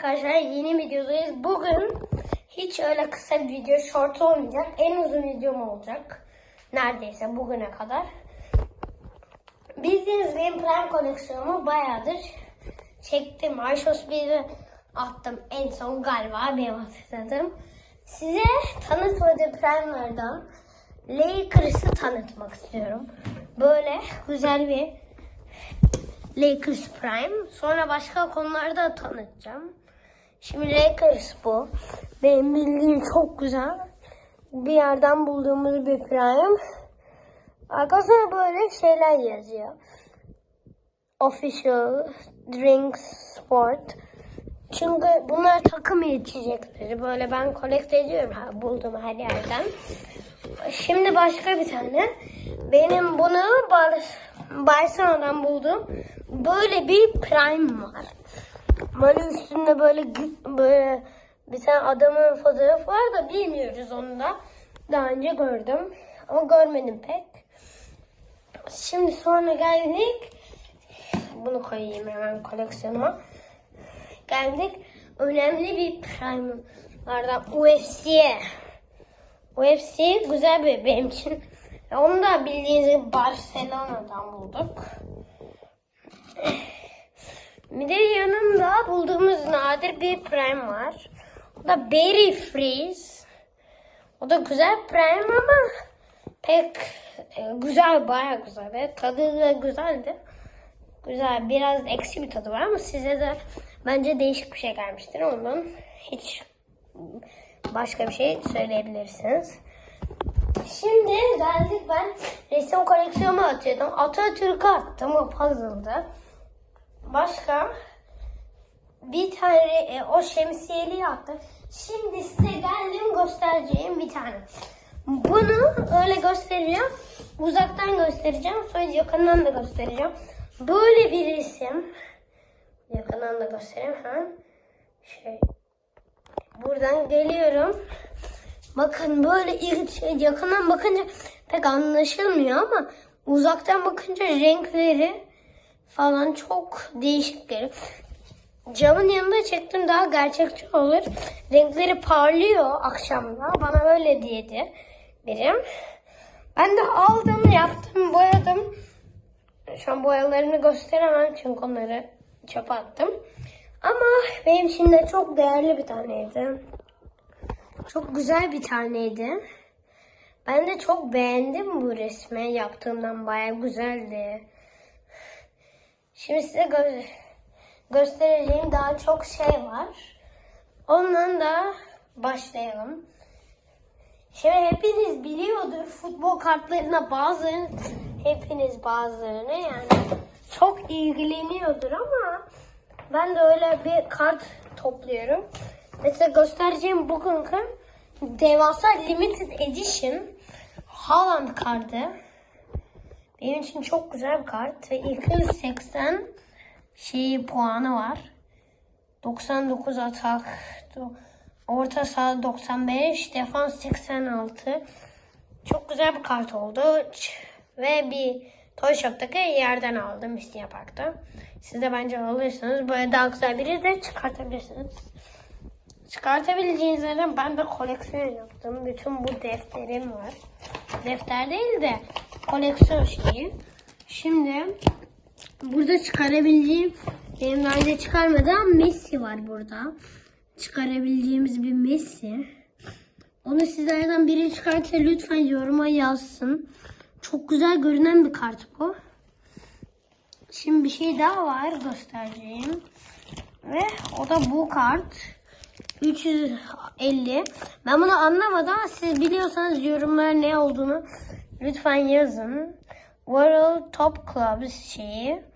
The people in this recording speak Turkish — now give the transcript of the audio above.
arkadaşlar yeni videodayız. Bugün hiç öyle kısa bir video short olmayacak. En uzun videom olacak. Neredeyse bugüne kadar. Bildiğiniz benim Prime koleksiyonumu bayağıdır çektim. Ayşos 1'i attım en son galiba benim hatırladım. Size tanıtmadığım Prime'lardan Lakers'ı tanıtmak istiyorum. Böyle güzel bir Lakers Prime. Sonra başka konularda tanıtacağım. Şimdi Lakers bu. Benim bildiğim çok güzel. Bir yerden bulduğumuz bir Prime. Arkasına böyle şeyler yazıyor. Official Drinks Sport. Çünkü bunlar takım içecekleri. Böyle ben kolekte ediyorum buldum her yerden. Şimdi başka bir tane. Benim bunu Bar Barcelona'dan buldum. Böyle bir prime var. Böyle üstünde böyle böyle bir tane adamın fotoğrafı var da bilmiyoruz onu da. Daha önce gördüm. Ama görmedim pek. Şimdi sonra geldik. Bunu koyayım hemen koleksiyona. Geldik. Önemli bir prime'lardan UFC'ye. UFC güzel bir benim için. Onu da bildiğiniz gibi Barcelona'dan bulduk. Bir de yanında bulduğumuz nadir bir prime var. O da Berry Freeze. O da güzel prime ama pek e, güzel, bayağı güzel. Ve tadı da güzeldi. Güzel, biraz ekşi bir tadı var ama size de bence değişik bir şey gelmiştir. Ondan hiç başka bir şey söyleyebilirsiniz. Şimdi geldik ben resim koleksiyonumu atıyordum. Atatürk'ü attım o puzzle'da. Başka bir tane e, o şemsiyeliği attım. Şimdi size geldim göstereceğim bir tane. Bunu öyle göstereceğim. Uzaktan göstereceğim. Sonra yakından da göstereceğim. Böyle bir resim. Yakından da göstereyim. Ha. Şey. Buradan geliyorum. Bakın böyle ilginç, yakından bakınca pek anlaşılmıyor ama uzaktan bakınca renkleri falan çok değişik geliyor. Camın yanında çektim daha gerçekçi olur. Renkleri parlıyor akşamda. Bana öyle diyedi birim. Ben de aldım, yaptım, boyadım. Şu an boyalarını gösteremem çünkü onları çöpe attım. Ama benim için de çok değerli bir taneydi. Çok güzel bir taneydi. Ben de çok beğendim bu resmi. Yaptığımdan bayağı güzeldi. Şimdi size gö- göstereceğim daha çok şey var. Ondan da başlayalım. Şimdi hepiniz biliyordur futbol kartlarına bazılarını, hepiniz bazılarını yani çok ilgileniyordur ama ben de öyle bir kart topluyorum. Mesela göstereceğim bugünkü devasa limited edition Haaland kartı. Benim için çok güzel bir kart ve 280 şeyi puanı var. 99 atak, orta saha 95, defans 86. Çok güzel bir kart oldu. Ve bir Toy Shop'taki yerden aldım Mistia Park'ta. Siz de bence alırsanız böyle daha güzel biri de çıkartabilirsiniz. Çıkartabileceğinizlerden ben de koleksiyon yaptım. Bütün bu defterim var. Defter değil de koleksiyon şeyi. Şimdi burada çıkarabileceğim benim daha önce çıkarmadığım Messi var burada. Çıkarabileceğimiz bir Messi. Onu sizlerden biri çıkartsa lütfen yoruma yazsın. Çok güzel görünen bir kart bu. Şimdi bir şey daha var göstereceğim. Ve o da bu kart. 350. Ben bunu anlamadım ama siz biliyorsanız yorumlara ne olduğunu lütfen yazın. World Top Clubs şeyi.